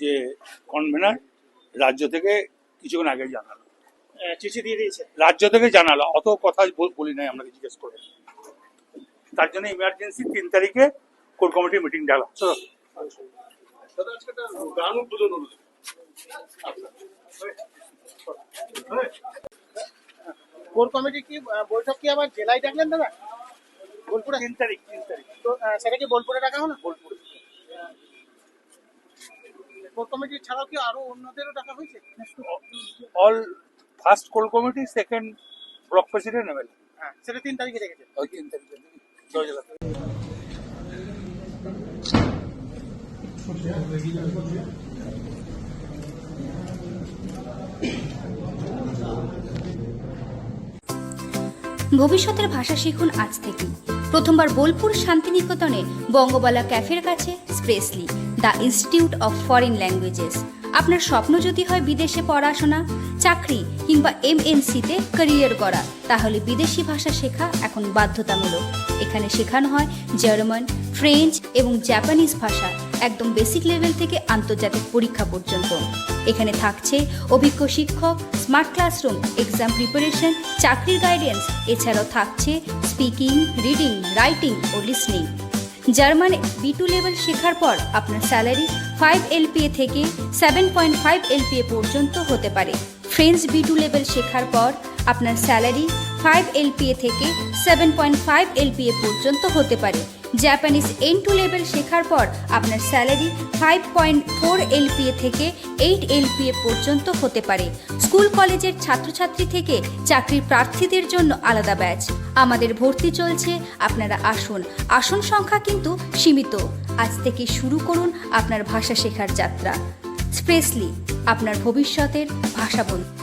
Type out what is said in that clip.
যে কনভেনার রাজ্য থেকে কিছুক্ষণ আগে জানালো। চিঠি দিয়ে দিয়েছে। রাজ্য থেকে জানালো অত কথা বল- বলি নাই আপনাকে জিজ্ঞেস করে। তার জন্য ইমার্জেন্সি তিন তারিখে কোর কমিটির মিটিং ডাকা চলো। গান উদ্বোধন হলো। কোর কমিটি কি বৈঠক কি আবার জেলায় ডাকলেন দাদা? বোলপুরে? তিন তারিখ তিন তারিখ। তো সেটা কি বোলপুরে ডাকা হলো বোলপুরে কোর কমিটি ছাড়াও কি আরও অন্যদেরও ডাকা হয়েছে? All first core committee second block president MLA হ্যাঁ সেটা তিন তারিখে রেখেছে ওই তিন তারিখে জয় ভবিষ্যতের ভাষা শিখুন আজ থেকেই। প্রথমবার বোলপুর শান্তিনিকেতনে বঙ্গবালা ক্যাফের কাছে স্প্রেসলি the institute of foreign languages. আপনার স্বপ্ন যদি হয় বিদেশে পড়াশোনা, চাকরি কিংবা এমএনসিতে ক্যারিয়ার করা তাহলে বিদেশি ভাষা শেখা এখন বাধ্যতামূলক। এখানে শেখানো হয় জার্মান, ফ্রেঞ্চ এবং জাপানিজ ভাষা একদম বেসিক লেভেল থেকে আন্তর্জাতিক পরীক্ষা পর্যন্ত। এখানে থাকছে অভিজ্ঞ শিক্ষক, স্মার্ট ক্লাসরুম এক্সাম প্রিপারেশন চাকরির গাইডেন্স এছাড়াও থাকছে স্পিকিং রিডিং রাইটিং ও listening German B two level শেখার পর আপনার স্যালারি ফাইভ এলপিএ থেকে সেভেন পয়েন্ট ফাইভ এলপিএ পর্যন্ত হতে পারে। ফ্রেঞ্চ বি টু লেভেল শেখার পর আপনার স্যালারি ফাইভ এলপিএ থেকে সেভেন পয়েন্ট ফাইভ এলপিএ পর্যন্ত হতে পারে। জাপানিজ এন টু লেভেল শেখার পর আপনার salary five point four LPA থেকে এইট এলপিএ পর্যন্ত হতে পারে। স্কুল কলেজের ছাত্রছাত্রী থেকে চাকরির প্রার্থীদের জন্য আলাদা ব্যাচ আমাদের ভর্তি চলছে, আপনারা আসুন। আসন সংখ্যা কিন্তু সীমিত। আজ থেকে শুরু করুন আপনার ভাষা শেখার যাত্রা। স্প্রেসলি আপনার ভবিষ্যতের ভাষা বন্ধু